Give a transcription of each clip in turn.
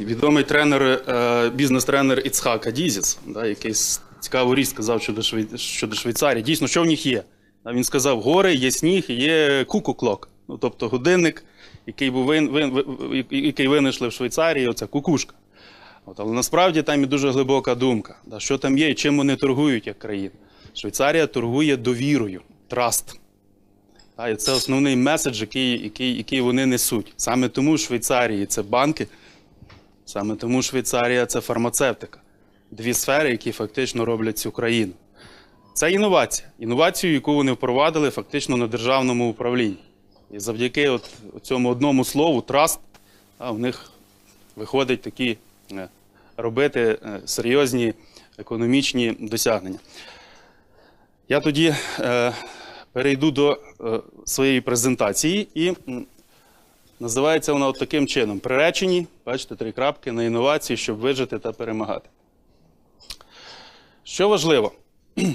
Відомий тренер, е, бізнес-тренер Іцхак Адізіс, да, який цікаву річ сказав щодо, щодо Швейцарії. Дійсно, що в них є? Він сказав: гори, є сніг, є куку-клок. Ну, тобто годинник, який, був вин... Вин... який винайшли в Швейцарії, оця кукушка. От, але насправді там і дуже глибока думка. Да, що там є і чим вони торгують як країна. Швейцарія торгує довірою, траст. І це основний меседж, який, який, який вони несуть. Саме тому в Швейцарії це банки, саме тому Швейцарія це фармацевтика. Дві сфери, які фактично роблять цю країну. Це інновація. Інновацію, яку вони впровадили фактично на державному управлінні. І завдяки от цьому одному слову траст, а, в них виходить такі е, робити е, серйозні економічні досягнення. Я тоді е, перейду до е, своєї презентації і називається вона от таким чином: приречені, бачите, три крапки на інновації, щоб вижити та перемагати. Що важливо?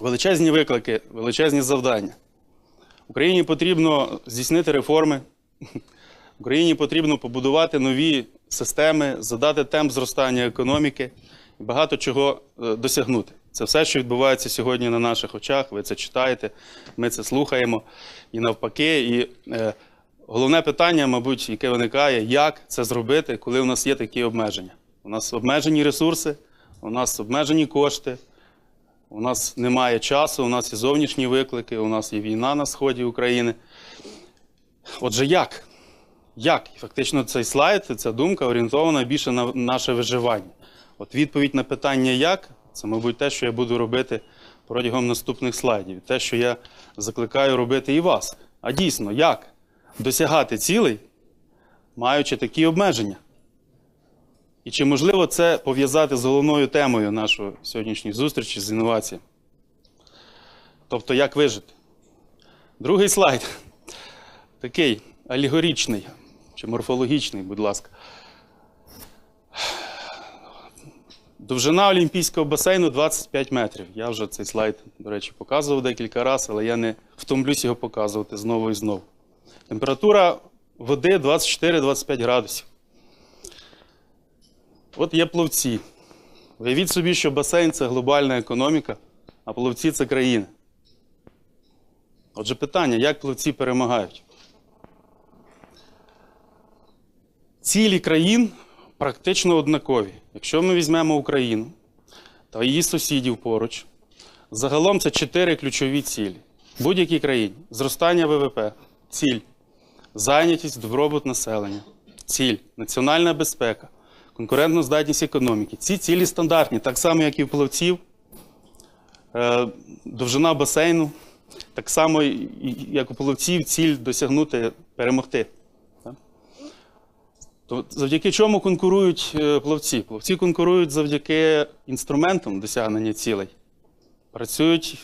Величезні виклики, величезні завдання. Україні потрібно здійснити реформи. Україні потрібно побудувати нові системи, задати темп зростання економіки і багато чого е, досягнути. Це все, що відбувається сьогодні на наших очах. Ви це читаєте, ми це слухаємо і навпаки. І е, головне питання, мабуть, яке виникає, як це зробити, коли у нас є такі обмеження. У нас обмежені ресурси, у нас обмежені кошти, у нас немає часу, у нас є зовнішні виклики, у нас є війна на сході України. Отже, як? Як? І фактично цей слайд, ця думка орієнтована більше на наше виживання. От відповідь на питання як це, мабуть, те, що я буду робити протягом наступних слайдів. Те, що я закликаю робити і вас. А дійсно, як досягати цілей, маючи такі обмеження? І чи можливо це пов'язати з головною темою нашої сьогоднішньої зустрічі з інноваціями? Тобто, як вижити? Другий слайд такий алегорічний чи морфологічний, будь ласка. Довжина Олімпійського басейну 25 метрів. Я вже цей слайд, до речі, показував декілька разів, але я не втомлюсь його показувати знову і знову. Температура води 24-25 градусів. От є пловці. Уявіть собі, що басейн це глобальна економіка, а пловці це країни. Отже, питання, як пловці перемагають? Цілі країн практично однакові. Якщо ми візьмемо Україну та її сусідів поруч, загалом це чотири ключові цілі. В будь-якій країні зростання ВВП, ціль, зайнятість, добробут населення, ціль, національна безпека, конкурентна здатність економіки. Ці цілі стандартні, так само, як і в плавців, Е, довжина басейну, так само, як у плавців, ціль досягнути, перемогти. Завдяки чому конкурують е, плавці? Плавці конкурують завдяки інструментам досягнення цілей. Працюють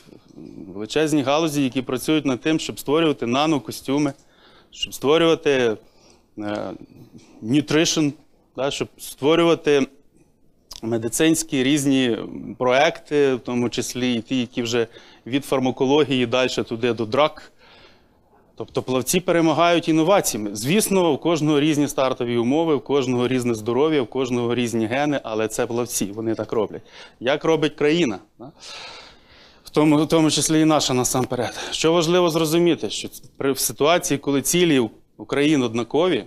величезні галузі, які працюють над тим, щоб створювати нанокостюми, щоб створювати е, nutrition, да, щоб створювати медицинські різні проекти, в тому числі і ті, які вже від фармакології далі туди до драк. Тобто плавці перемагають інноваціями. Звісно, у кожного різні стартові умови, у кожного різне здоров'я, у кожного різні гени, але це плавці, вони так роблять. Як робить країна? В тому, в тому числі і наша насамперед. Що важливо зрозуміти, що при в ситуації, коли цілі України однакові,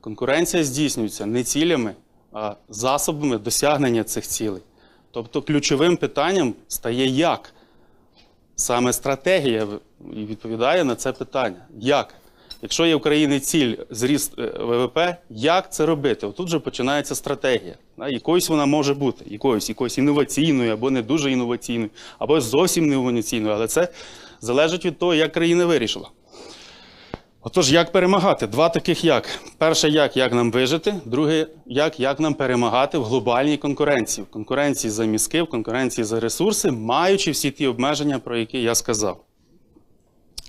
конкуренція здійснюється не цілями, а засобами досягнення цих цілей. Тобто ключовим питанням стає як. Саме стратегія відповідає на це питання. Як? Якщо є в країні ціль зріст е, ВВП, як це робити? Отут вже починається стратегія. Да, Якоюсь вона може бути, якоюсь, якоюсь інноваційною, або не дуже інноваційною, або зовсім не інноваційною, але це залежить від того, як країна вирішила. Отож, як перемагати? Два таких як. Перше, як, як нам вижити, друге, як, як нам перемагати в глобальній конкуренції, в конкуренції за мізки, в конкуренції за ресурси, маючи всі ті обмеження, про які я сказав.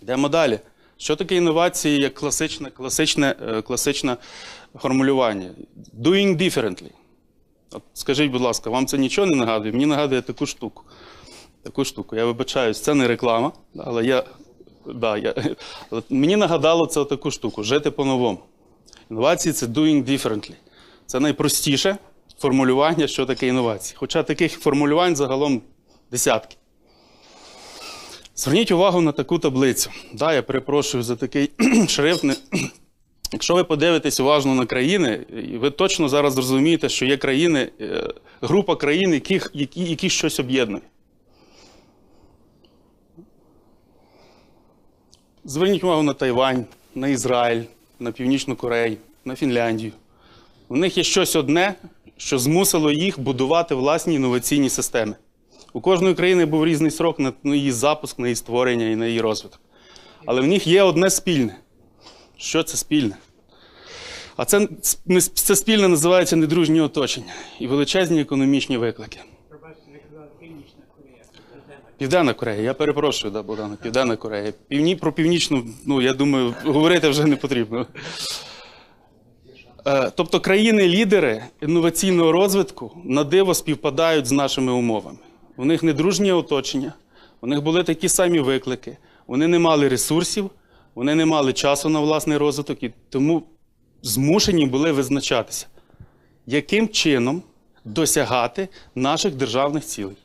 Йдемо далі. Що таке інновації як класичне, класичне, е, класичне формулювання? Doing differently. От скажіть, будь ласка, вам це нічого не нагадує? Мені нагадує таку штуку. Таку штуку. Я вибачаюсь, це не реклама, але я, да, я, але мені нагадало це таку штуку жити по-новому. Інновації це doing differently. Це найпростіше формулювання, що таке інновації. Хоча таких формулювань загалом десятки. Зверніть увагу на таку таблицю. Да, я перепрошую за такий шрифт. Якщо ви подивитесь уважно на країни, ви точно зараз зрозумієте, що є країни, е, група країн, яких, які, які щось об'єднує. Зверніть увагу на Тайвань, на Ізраїль, на Північну Корею, на Фінляндію. У них є щось одне, що змусило їх будувати власні інноваційні системи. У кожної країни був різний срок на її запуск, на її створення і на її розвиток. Але в них є одне спільне. Що це спільне? А це, це спільне називається недружнє оточення і величезні економічні виклики. Південна Корея, я перепрошую, да, Богдана, Південна Корея. Півні, про північну, ну я думаю, говорити вже не потрібно. Е, Тобто країни-лідери інноваційного розвитку на диво співпадають з нашими умовами. У них недружнє оточення, у них були такі самі виклики, вони не мали ресурсів, вони не мали часу на власний розвиток і тому змушені були визначатися, яким чином досягати наших державних цілей.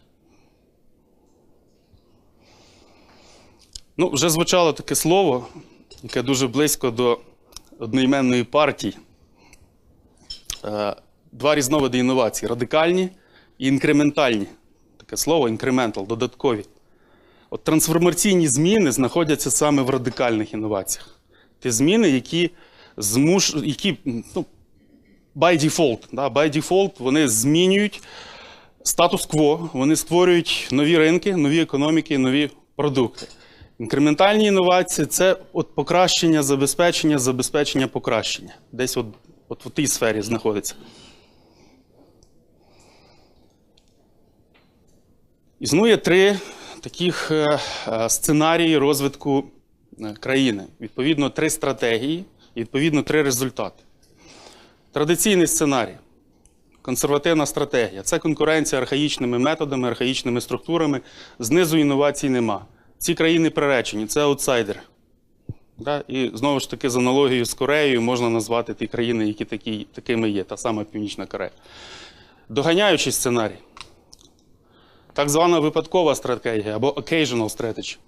Ну, вже звучало таке слово, яке дуже близько до одноіменної партії. Е, Два різновиди інновацій: радикальні і інкрементальні. Таке слово інкрементал, додаткові. От трансформаційні зміни знаходяться саме в радикальних інноваціях. Ті зміни, які змуш... які ну, by default, да, by default вони змінюють статус-кво, вони створюють нові ринки, нові економіки, нові продукти. Інкрементальні інновації це от покращення, забезпечення, забезпечення, покращення. Десь от, от в тій сфері знаходиться. Існує три таких е, е, сценарії розвитку е, країни. Відповідно, три стратегії відповідно три результати. Традиційний сценарій. Консервативна стратегія це конкуренція архаїчними методами, архаїчними структурами. Знизу інновацій нема. Ці країни приречені, це аутсайдери. Да? І знову ж таки, з аналогією з Кореєю можна назвати ті країни, які такі, такими є, та сама Північна Корея. Доганяючий сценарій. Так звана випадкова стратегія або occasional strategy.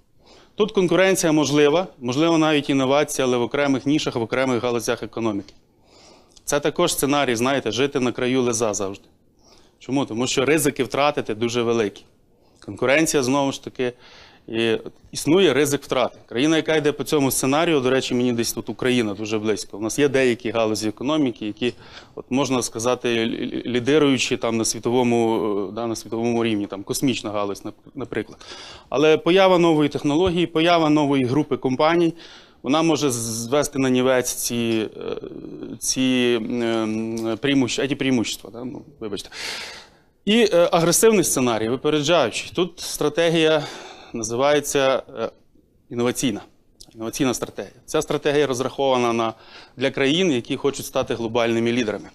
Тут конкуренція можлива, можливо, навіть інновація, але в окремих нішах, в окремих галузях економіки. Це також сценарій, знаєте, жити на краю леза завжди. Чому? Тому що ризики втратити дуже великі. Конкуренція знову ж таки і існує ризик втрати. Країна, яка йде по цьому сценарію, до речі, мені десь тут Україна дуже близько. У нас є деякі галузі економіки, які, от можна сказати, лі- лідируючі там на світовому, е, да, на світовому рівні, там космічна галузь, наприклад. Але поява нової технології, поява нової групи компаній. Вона може звести на нівець ці, е, ці ем, преимущ- ці преимущества. Да? Ну, вибачте. І е, агресивний сценарій, випереджаючий. Тут стратегія називається е, інноваційна. Інноваційна стратегія. Ця стратегія розрахована на, для країн, які хочуть стати глобальними лідерами.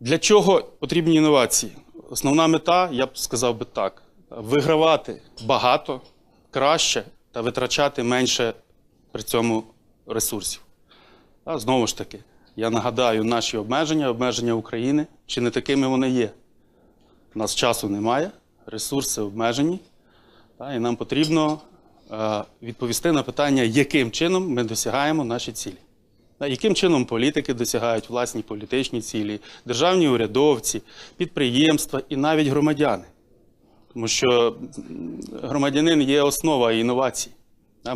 Для чого потрібні інновації? Основна мета, я б сказав би так: вигравати багато, краще та витрачати менше при цьому ресурсів. А, знову ж таки, я нагадаю, наші обмеження, обмеження України, чи не такими вони є. У нас часу немає, ресурси обмежені, та, і нам потрібно е, відповісти на питання, яким чином ми досягаємо наші цілі. Та, яким чином політики досягають власні політичні цілі, державні урядовці, підприємства і навіть громадяни. Тому що громадянин є основа інновацій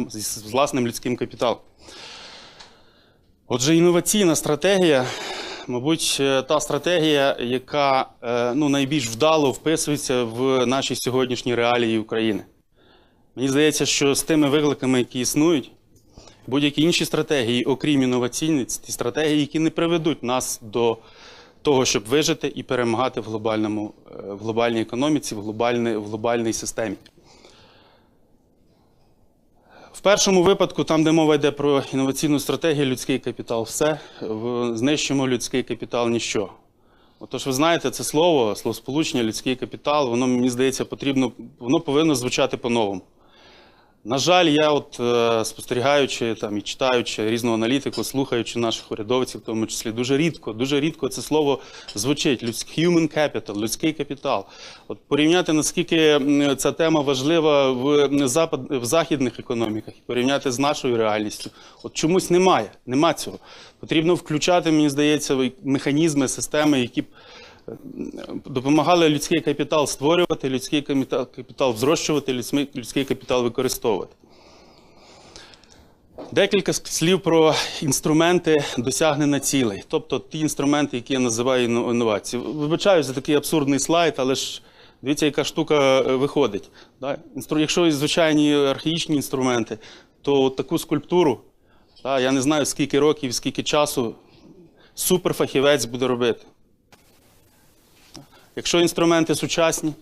з з власним людським капіталом. Отже, інноваційна стратегія, мабуть, е, та стратегія, яка е, ну, найбільш вдало вписується в наші сьогоднішні реалії України. Мені здається, що з тими викликами, які існують, будь-які інші стратегії, окрім інноваційної, ті стратегії, які не приведуть нас до того, щоб вижити і перемагати в, глобальному, е, в глобальній економіці, в, глобальній, в глобальній системі. В першому випадку, там, де мова йде про інноваційну стратегію, людський капітал, все, знищимо людський капітал ніщо. Отож, ви знаєте, це слово, словосполучення, людський капітал, воно, мені здається, потрібно, воно повинно звучати по-новому. На жаль, я от е, спостерігаючи там і читаючи різну аналітику, слухаючи наших урядовців, в тому числі дуже рідко, дуже рідко це слово звучить. Human capital, людський капітал. От порівняти наскільки ця тема важлива в запад в західних економіках, порівняти з нашою реальністю. От чомусь немає, нема цього. Потрібно включати, мені здається, механізми, системи, які б допомагали людський капітал створювати, людський капітал, взрощувати, людський, капітал використовувати. Декілька слів про інструменти досягнення цілей, тобто ті інструменти, які я називаю інновації. Вибачаю за такий абсурдний слайд, але ж дивіться, яка штука е, виходить. Якщо звичайні архаїчні інструменти, то таку скульптуру, я не знаю скільки років, скільки часу суперфахівець буде робити. Якщо інструменти сучасні,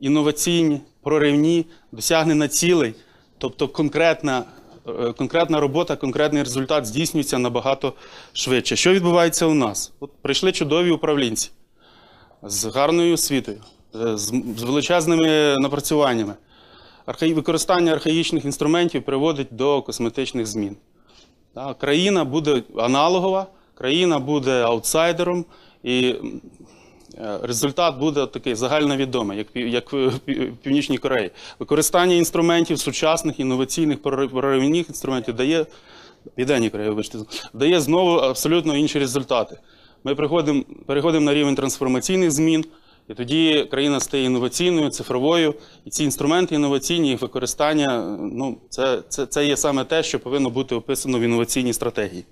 інноваційні, проривні, досягнення цілей, тобто конкретна, е, конкретна робота, конкретний результат здійснюється набагато швидше. Що відбувається у нас? От прийшли чудові управлінці з гарною освітою, е, з, величезними напрацюваннями. Використання архаїчних інструментів приводить до косметичних змін. Країна буде аналогова, країна буде аутсайдером, і результат буде такий загальновідомий, як, як в Північній Кореї. Використання інструментів сучасних, інноваційних, прорив- проривних інструментів дає, Південній Кореї, вибачте, дає знову абсолютно інші результати. Ми приходимо, переходимо на рівень трансформаційних змін, і тоді країна стає інноваційною, цифровою. І ці інструменти інноваційні, їх використання, ну, це, це, це є саме те, що повинно бути описано в інноваційній стратегії.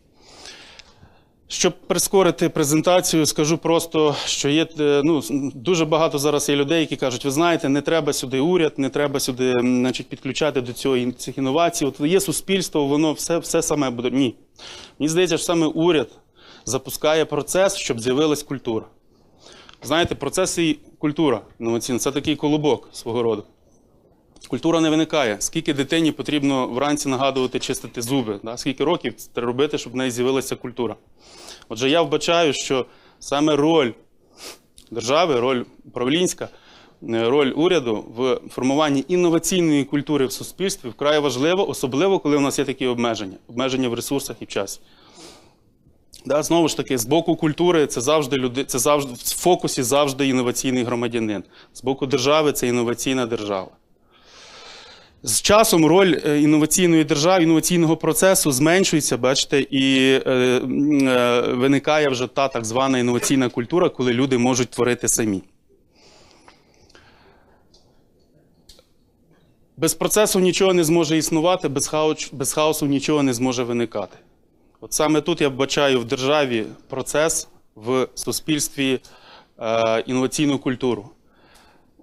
Щоб прискорити презентацію, скажу просто, що є е, ну, дуже багато зараз є людей, які кажуть, ви знаєте, не треба сюди уряд, не треба сюди значить, підключати до цього цих інновацій. От є суспільство, воно все, все саме буде. Ні. Мені здається, що саме уряд запускає процес, щоб з'явилась культура. Знаєте, процес і культура інноваційна це такий колобок свого роду. Культура не виникає. Скільки дитині потрібно вранці нагадувати чистити зуби? Да? Скільки років треба робити, щоб в неї з'явилася культура? Отже, я вбачаю, що саме роль держави, роль управлінська, е, роль уряду в формуванні інноваційної культури в суспільстві вкрай важлива, особливо коли у нас є такі обмеження, обмеження в ресурсах і в часі. Да, знову ж таки, з боку культури це завжди люди, це завжди в фокусі завжди інноваційний громадянин. З боку держави це інноваційна держава. З часом роль е, інноваційної держави, інноваційного процесу зменшується, бачите, і е, е, виникає вже та так звана інноваційна культура, коли люди можуть творити самі. Без процесу нічого не зможе існувати, без, хаос, без хаосу нічого не зможе виникати. От саме тут я бачаю в державі процес, в суспільстві е, інноваційну культуру.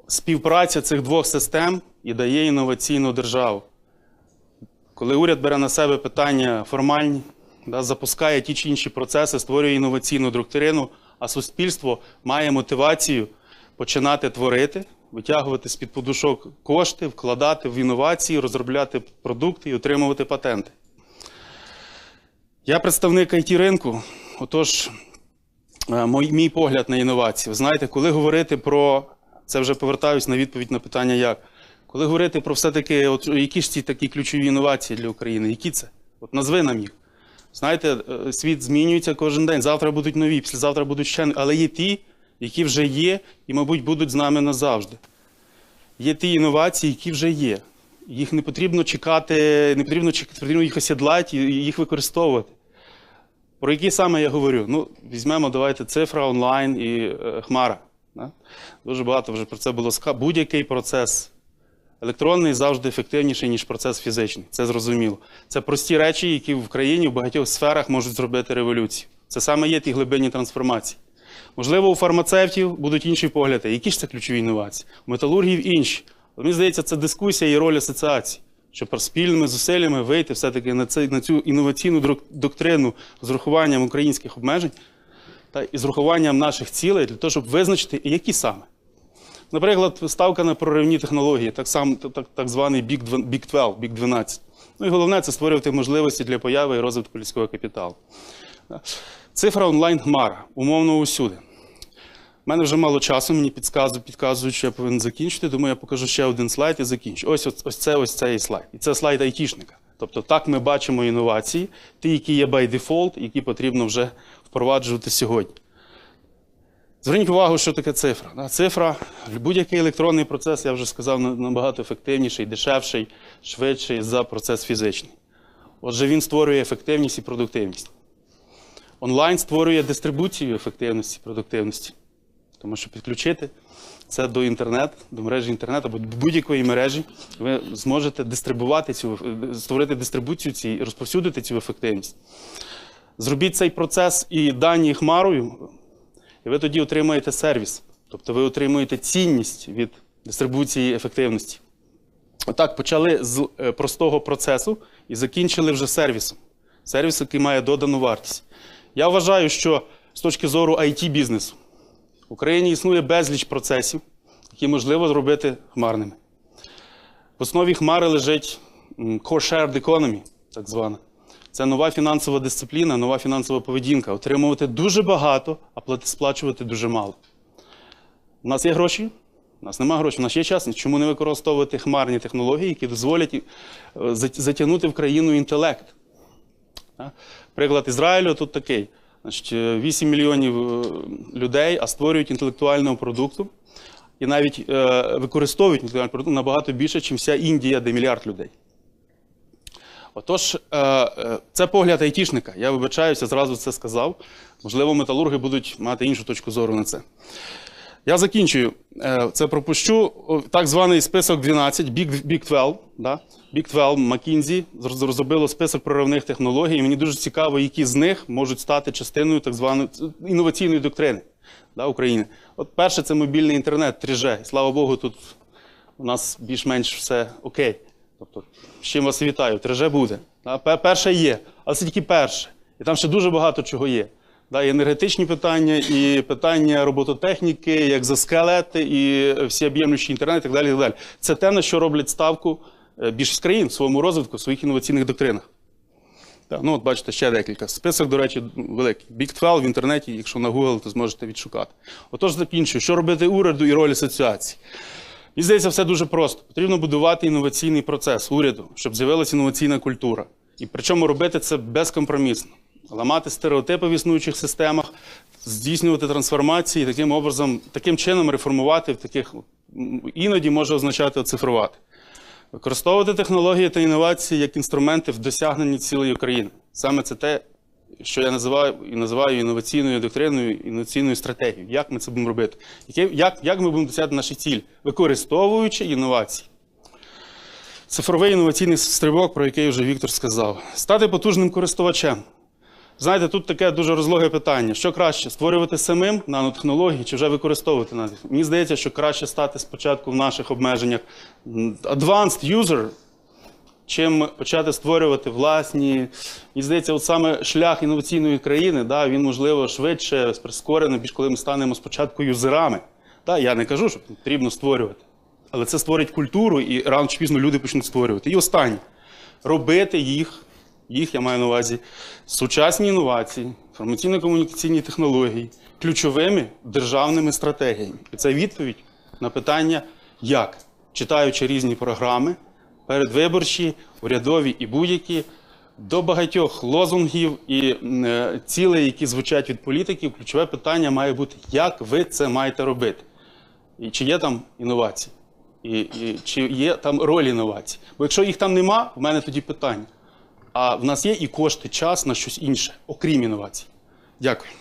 Співпраця цих двох систем і дає інноваційну державу. Коли уряд бере на себе питання формальні, да, запускає ті чи інші процеси, створює інноваційну доктрину, а суспільство має мотивацію починати творити, витягувати з-під подушок кошти, вкладати в інновації, розробляти продукти і отримувати патенти. Я представник it ринку, отож, е, мій, погляд на інновації. Ви знаєте, коли говорити про це вже повертаюсь на відповідь на питання як. Коли говорити про все-таки, які ж ці такі ключові інновації для України, які це? От назви нам їх. Знаєте, е, світ змінюється кожен день. Завтра будуть нові, післязавтра будуть ще, нові. але є ті, які вже є, і, мабуть, будуть з нами назавжди. Є ті інновації, які вже є. Їх не потрібно чекати, не потрібно потрібно їх осідлати і їх використовувати. Про які саме я говорю? Ну, візьмемо, давайте цифра, онлайн і е, хмара. Да? Дуже багато вже про це було сказано. Будь-який процес електронний завжди ефективніший, ніж процес фізичний. Це зрозуміло. Це прості речі, які в країні в багатьох сферах можуть зробити революцію. Це саме є ті глибинні трансформації. Можливо, у фармацевтів будуть інші погляди. Які ж це ключові інновації? У металургів інші. Але мені здається, це дискусія і роль асоціації, щоб спільними зусиллями вийти все-таки на, цей, на цю інноваційну доктрину з урахуванням українських обмежень та і з урахуванням наших цілей для того, щоб визначити, які саме. Наприклад, ставка на проривні технології, так, сам, так, так званий Big 12, Big 12, Ну і головне це створювати можливості для появи і розвитку людського капіталу. Цифра онлайн хмара, умовно усюди. У мене вже мало часу, мені підказують, підказують, що я повинен закінчити, тому я покажу ще один слайд і закінчу. Ось, ось, ось це ось цей слайд. І це слайд айтішника. Тобто так ми бачимо інновації, ті, які є by default, які потрібно вже впроваджувати сьогодні. Зверніть увагу, що таке цифра. Цифра, будь-який електронний процес, я вже сказав, набагато ефективніший, дешевший, швидший за процес фізичний. Отже, він створює ефективність і продуктивність. Онлайн створює дистрибуцію ефективності і продуктивності. Тому що підключити це до інтернету, до мережі інтернету або будь-якої мережі, ви зможете дистрибувати цю, створити дистрибуцію ці, і розповсюдити цю ефективність. Зробіть цей процес і дані хмарою, і ви тоді отримаєте сервіс. Тобто ви отримуєте цінність від дистрибуції ефективності. Отак, почали з е, простого процесу і закінчили вже сервісом. Сервіс, який має додану вартість. Я вважаю, що з точки зору it бізнесу в Україні існує безліч процесів, які можливо зробити хмарними. В основі хмари лежить core shared economy, так звана. Це нова фінансова дисципліна, нова фінансова поведінка. Отримувати дуже багато, а сплачувати дуже мало. У нас є гроші, у нас немає грошей, у нас є час. Чому не використовувати хмарні технології, які дозволять е, затягнути в країну інтелект? Приклад Ізраїлю тут такий. Значить, е, 8 мільйонів е, людей, створюють інтелектуального продукту і навіть використовують інтелектуальний продукт набагато більше, ніж вся Індія, де мільярд людей. Отож, е, е, це погляд айтішника. Я вибачаюся, зразу це сказав. Можливо, металурги будуть мати іншу точку зору на це. Я закінчую. Е, Це пропущу. Так званий список 12, Big, Big 12. Да? Big 12, McKinsey розробило список проривних технологій. І мені дуже цікаво, які з них можуть стати частиною так званої інноваційної доктрини України. От перше, це мобільний інтернет, 3G. І, Слава Богу, тут у нас більш-менш все окей. Тобто, з чим вас вітаю, 3G буде. Перше є, але це тільки перше. І там ще дуже багато чого є. І енергетичні питання, і питання робототехніки, як заскелети, і всі всеоб'ємлющий інтернет, і так далі. і так далі. Це те, на що роблять ставку е, більшість країн в своєму розвитку, в своїх інноваційних доктринах. Ну, от бачите, ще декілька. Список, до речі, великий. Big 12 в інтернеті, якщо на Google, то зможете відшукати. Отож, закінчую. Що робити уряду і роль асоціації? Мені здається, все дуже просто. Потрібно будувати інноваційний процес уряду, щоб з'явилася інноваційна культура. І причому робити це безкомпромісно. Ламати стереотипи в існуючих системах, здійснювати трансформації, таким образом, таким чином реформувати в таких іноді може означати оцифрувати. Використовувати технології та інновації як інструменти в досягненні цілої України. Саме це те, що я називаю і називаю інноваційною доктриною, інноваційною стратегією. Як ми це будемо робити? Як, як ми будемо досягати наші цілі, використовуючи інновації? Цифровий інноваційний стрибок, про який вже Віктор сказав. Стати потужним користувачем. Знаєте, тут таке дуже розлоге питання. Що краще, створювати самим нанотехнології чи вже використовувати нас? Мені здається, що краще стати спочатку в наших обмеженнях advanced user, чим почати створювати власні. Мені здається, от саме шлях інноваційної країни, да, він можливо швидше, прискорений, більш коли ми станемо спочатку юзерами. Да, я не кажу, що потрібно створювати. Але це створить культуру, і рано чи пізно люди почнуть створювати. І останнє робити їх, їх я маю на увазі, сучасні інновації, інформаційно-комунікаційні технології ключовими державними стратегіями. І це відповідь на питання, як, читаючи різні програми, передвиборчі, урядові і будь-які, до багатьох лозунгів і е, цілей, які звучать від політиків, ключове питання має бути, як ви це маєте робити. І чи є там інновації? І, і чи є там роль інновацій? Бо якщо їх там нема, в мене тоді питання. А в нас є і кошти, час на щось інше, окрім інновацій. Дякую.